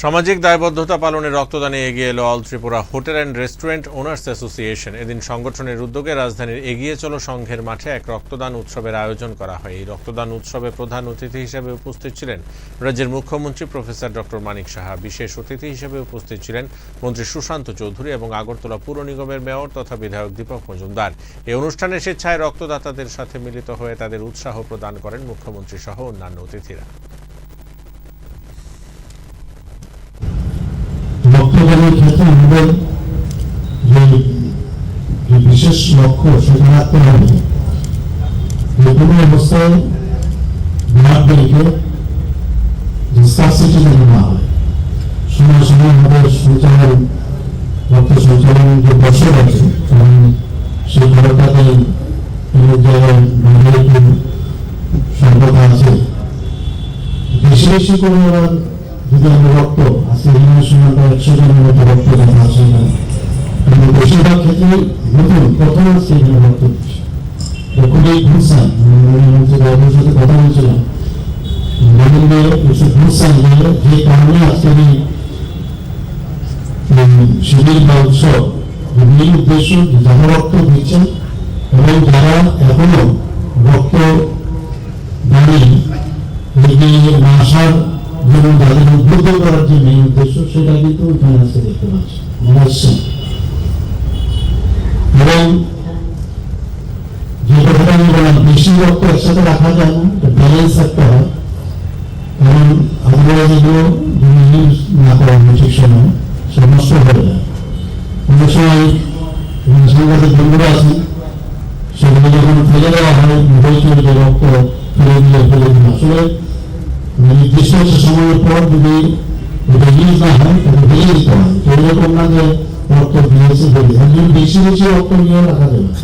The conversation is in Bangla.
সামাজিক দায়বদ্ধতা পালনে রক্তদানে এগিয়ে এলো all Tripura hotel and restaurant owners association. এদিন সংগঠনের উদ্যোগে রাজধানীর এগিয়ে চলো সংঘের মাঠে এক রক্তদান উৎসবের আয়োজন করা হয়। এই রক্তদান উৎসবে প্রধান অতিথি হিসেবে উপস্থিত ছিলেন রাজ্যের মুখ্যমন্ত্রী প্রফেসর ডক্টর মানিক সাহা, বিশেষ অতিথি হিসেবে উপস্থিত ছিলেন মন্ত্রী সুশান্ত চৌধুরী এবং আগরতলা পুর নিগমের মেয়র তথা বিধায়ক দীপক মজুমদার। এই অনুষ্ঠানে স্বেচ্ছায় রক্তদাতাদের সাথে মিলিত হয়ে তাদের উৎসাহ প্রদান করেন মুখ্যমন্ত্রী সহ অন্যান্য অতিথিরা। ক্ষেত্রে আমাদের যে বিশেষ লক্ষ্য সেটা রাখতে হবে। যে কোনো অবস্থায় যে স্কারসিটি যেন না হয়। সময় সময় আমাদের সঞ্চালন রক্ত সঞ্চালন যে বছর আছে সেই ঘরটাতে সম্পদ আছে। বেশি করে আবার যদি রক্ত আজকে দিনের সময় আমরা একশো জনের মতো রক্ত আছে না। কিন্তু বেশিরভাগ ক্ষেত্রে নতুন, প্রথম আজকে এখানে রক্ত খুবই ঘুরসান সাথে কথা বলছিলাম। ঘুরসান যে কারণে আজকে এই শিবির বা উৎসব মূল উদ্দেশ্য, যারা রক্ত দিচ্ছেন এবং যারা এখনও রক্ত দাঁড়িয়ে আসার জন্য যাদের উদ্বুদ্ধ করার যে মেন উদ্দেশ্য, সেটা কিন্তু এখানে আজকে দেখতে পাচ্ছি। আসছি এবং যে কথাটা আমি বললাম বেশি রক্ত একসাথে রাখা যায় না ব্যালেন্স রাখতে হয়। কারণ এগুলো যদি ইউজ না করা হয় ঠিক সময় সে নষ্ট হয়ে যায়। অনেক সময় বিভিন্ন বন্ধুরা আছেন সেগুলো যখন ফেলে দেওয়া হয়, মোবাইল যে রক্ত ফেলে দিয়ে ফেলে দিন আসলে নির্দিষ্ট একটা সময়ের পর যদি এটা ইউজ না হয় তাহলে ফেলে দিতে হয় তো এরকম না যে রক্ত দিয়েছে ফেলে একজন বেশি বেশি রক্ত নিয়ে রাখা যাবে না।